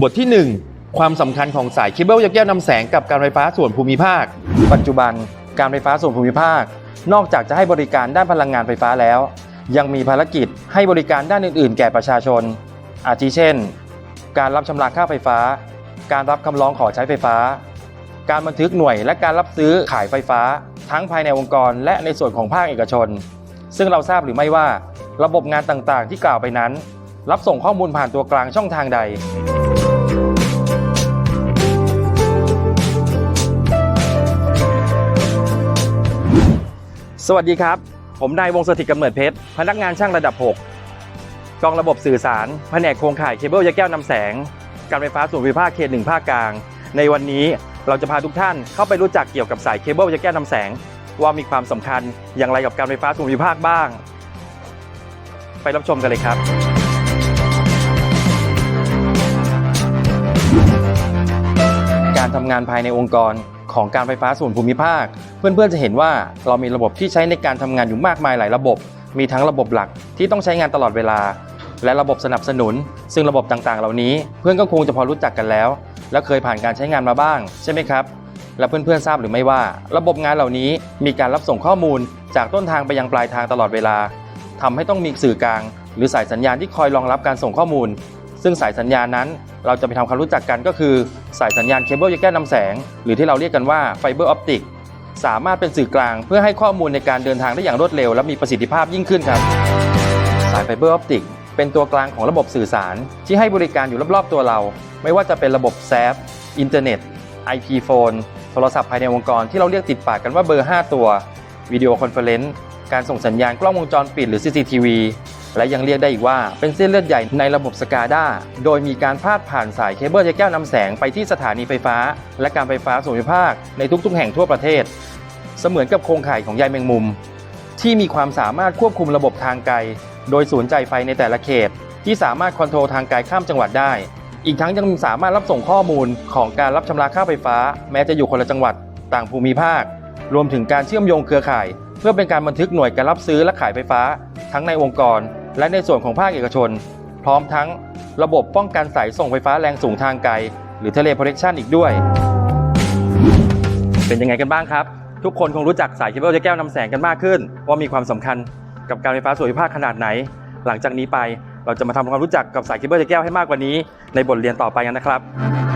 บทที่ 1 ความสำคัญของสายเคเบิลยกแก้วนำแสงกับการไฟฟ้าส่วนภูมิภาค ปัจจุบันการไฟฟ้าส่วนภูมิภาค นอกจากจะให้บริการด้านพลังงานไฟฟ้าแล้ว ยังมีภารกิจให้บริการด้านอื่น ๆ แก่ประชาชน อาทิเช่น การรับชำระค่าไฟฟ้า การรับคำร้องขอใช้ไฟฟ้า การบันทึกหน่วยและการรับซื้อขายไฟฟ้า ทั้งภายในองค์กร และในส่วนของภาคเอกชน ซึ่งเราทราบหรือไม่ว่า ระบบงานต่าง ๆ ที่กล่าวไปนั้น รับส่งข้อมูลผ่านตัวกลางช่องทางใด สวัสดีครับ ผมนายวงสถิตกำเนิดเพชร พนักงานช่างระดับ 6 กองระบบสื่อสาร แผนกโครงข่ายเคเบิลยาแก้วนำแสง การไฟฟ้าส่วนภูมิภาคเขตหนึ่งภาคกลาง ในวันนี้เราจะพาทุกท่านเข้าไปรู้จักเกี่ยวกับสายเคเบิลยาแก้วนำแสง ว่ามีความสำคัญอย่างไรกับการไฟฟ้าส่วนภูมิภาคบ้าง ไปรับชมกันเลยครับ ทำงานภายในองค์กรของการไฟฟ้าส่วนภูมิภาค เพื่อนๆจะเห็นว่าเรามีระบบที่ใช้ในการทำงานอยู่มากมายหลายระบบ มีทั้งระบบหลักที่ต้องใช้งานตลอดเวลา และระบบสนับสนุน ซึ่งระบบต่างๆ เหล่านี้ เพื่อนก็คงจะพอรู้จักกันแล้ว และเคยผ่านการใช้งานมาบ้าง ใช่ไหมครับ และเพื่อนๆทราบหรือไม่ว่า ระบบงานเหล่านี้มีการรับส่งข้อมูล จากต้นทางไปยังปลายทางตลอดเวลาทำให้ต้องมีสื่อกลาง หรือสายสัญญาณที่คอยรองรับการส่งข้อมูล ซึ่งสายสัญญาณนั้นเราจะไปทำความรู้จักกันก็คือ สายสัญญาณเคเบิลยกแก้นำแสง หรือที่เราเรียกกันว่าไฟเบอร์ออปติกสามารถเป็นสื่อกลางเพื่อให้ข้อมูลในการเดินทางได้อย่างรวดเร็ว และมีประสิทธิภาพยิ่งขึ้นครับ สายไฟเบอร์ออปติกเป็นตัวกลางของระบบสื่อสาร ที่ให้บริการอยู่รอบๆตัวเรา ไม่ว่าจะเป็นระบบแซฟอินเทอร์เน็ต IP โฟนโทรศัพท์ภายในองค์กรที่เราเรียกติดปากกันว่าเบอร์ 5 ตัว วิดีโอคอนเฟอเรนซ์การส่งสัญญาณกล้องวงจรปิดหรือ CCTV และยังเรียกได้อีกว่าเป็นเส้นเลือดใหญ่ในระบบ SCADA โดยมีการพาดผ่านสายเคเบิลยกแก้วนำแสงไปที่สถานีไฟฟ้า และการไฟฟ้าส่วนภูมิภาคในทุกๆ แห่งทั่วประเทศ เสมือนกับโครงข่ายของใยแมงมุม ที่มีความสามารถควบคุมระบบทางไกล โดยศูนย์จ่ายไฟในแต่ละเขต ที่สามารถคอนโทรลทางไกลข้ามจังหวัดได้ อีกทั้งยังสามารถรับส่งข้อมูลของการรับชำระค่าไฟฟ้า แม้จะอยู่คนละจังหวัดต่างภูมิภาค รวมถึงการเชื่อมโยงเครือข่าย เพื่อเป็นการบันทึกหน่วยการรับซื้อและขายไฟฟ้า ทั้งในองค์กร และในส่วนของภาคเอกชน พร้อมทั้งระบบป้องกันสายส่งไฟฟ้าแรงสูงทางไกล หรือเทเลโพเรชันอีกด้วย เป็นยังไงกันบ้างครับ ทุกคนคงรู้จักสายเคเบิลยกแก้วนำแสงกันมากขึ้น ว่ามีความสำคัญกับการไฟฟ้าส่วนภูมิภาคขนาดไหน หลังจากนี้ไปเราจะมาทำความรู้จักกับสายเคเบิลยกแก้วให้มากกว่านี้ ในบทเรียนต่อไปกันนะครับ